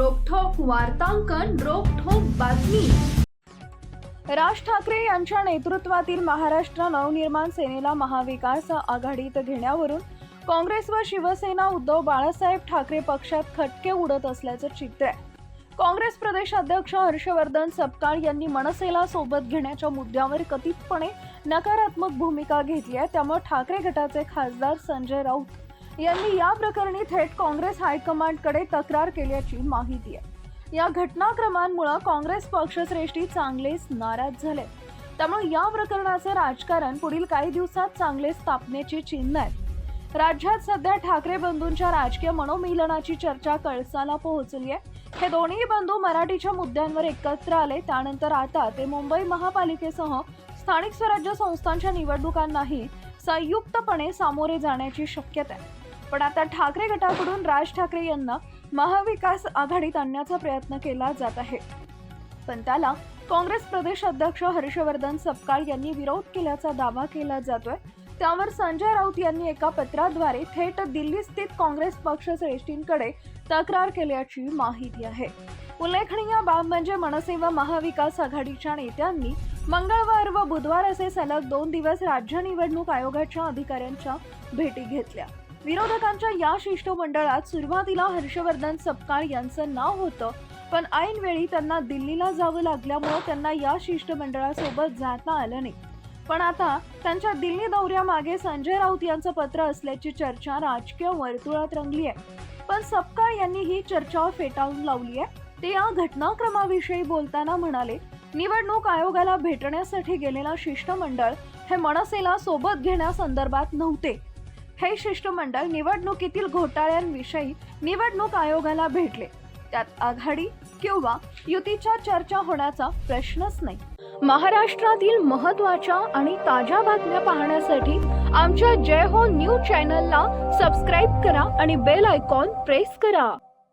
वार्तांकन रोखोक बातमी. राज ठाकरे यांच्या नेतृत्वातील महाराष्ट्र नवनिर्माण सेनेला महाविकास आघाडीत घेण्यावरून काँग्रेस व शिवसेना उद्धव बाळासाहेब ठाकरे पक्षात खटके उडत असल्याचं चित्र आहे. काँग्रेस प्रदेशाध्यक्ष हर्षवर्धन सपकाळ यांनी मनसेला सोबत घेण्याच्या मुद्द्यावर कथितपणे नकारात्मक भूमिका घेतली आहे. त्यामुळे ठाकरे गटाचे खासदार संजय राऊत यांनी या प्रकरणी थेट काँग्रेस हायकमांडकडे तक्रार केल्याची माहिती आहे. या घटनाक्रमांमुळे काँग्रेस पक्षश्रेष्ठी चांगलेच नाराज झाले. त्यामुळे या प्रकरणाचे राजकारण पुढील काही दिवसात चांगले स्थापनेची चिन्ह आहेत राज्यात सध्या ठाकरे बंधूंच्या राजकीय मनोमिलनाची चर्चा कळसाला पोहोचली आहे. हे दोन्ही बंधू मराठीच्या मुद्द्यांवर एकत्र आले. त्यानंतर आता ते मुंबई महापालिकेसह स्थानिक स्वराज्य संस्थांच्या निवडणुकांनाही संयुक्तपणे सामोरे जाण्याची शक्यता आहे. पण आता ठाकरे गटाकडून राज ठाकरे यांना महाविकास आघाडीत आणण्याचा प्रयत्न केला जात आहे. पण त्याला काँग्रेस प्रदेश अध्यक्ष हर्षवर्धन सपकाळ यांनी विरोध केल्याचा दावा केला जातोय. त्यावर संजय राऊत यांनी एका पत्राद्वारे थेट दिल्ली स्थित काँग्रेस पक्ष श्रेष्ठींकडे तक्रार केल्याची माहिती आहे. उल्लेखनीय बाब म्हणजे मनसे व महाविकास आघाडीच्या नेत्यांनी मंगळवार व बुधवार असे सलग दोन दिवस राज्य निवडणूक आयोगाच्या अधिकाऱ्यांच्या भेटी घेतल्या. विरोधकांच्या या शिष्टमंडळात सुरुवातीला हर्षवर्धन सपकाळ यांचं नाव होतं पण ऐनवेळी त्यांना दिल्लीला जावं लागल्यामुळं त्यांना या शिष्टमंडळासोबत जाता आलं नाही. पण आता त्यांच्या दिल्ली दौऱ्यामागे संजय राऊत यांचं पत्र असल्याची चर्चा राजकीय वर्तुळात रंगली आहे पण सपकाळ यांनी ही चर्चा फेटाळून लावली आहे ते या घटनाक्रमाविषयी बोलताना म्हणाले निवडणूक आयोगाला भेटण्यासाठी गेलेला शिष्टमंडळ हे मनसेला सोबत घेण्यासंदर्भात नव्हते. हे शिष्टमंडळ निवडणुकीतील घोटाळ्यांविषयी निवडणूक आयोगाला भेटले. त्यात आघाडी किंवा युतीच्या चर्चा होण्याचा प्रश्नच नाही. महाराष्ट्रातील महत्त्वाच्या आणि ताज्या बातम्या पाहण्यासाठी आमच्या जय हो न्यूज चॅनलला सबस्क्राईब करा आणि बेल आयकॉन प्रेस करा.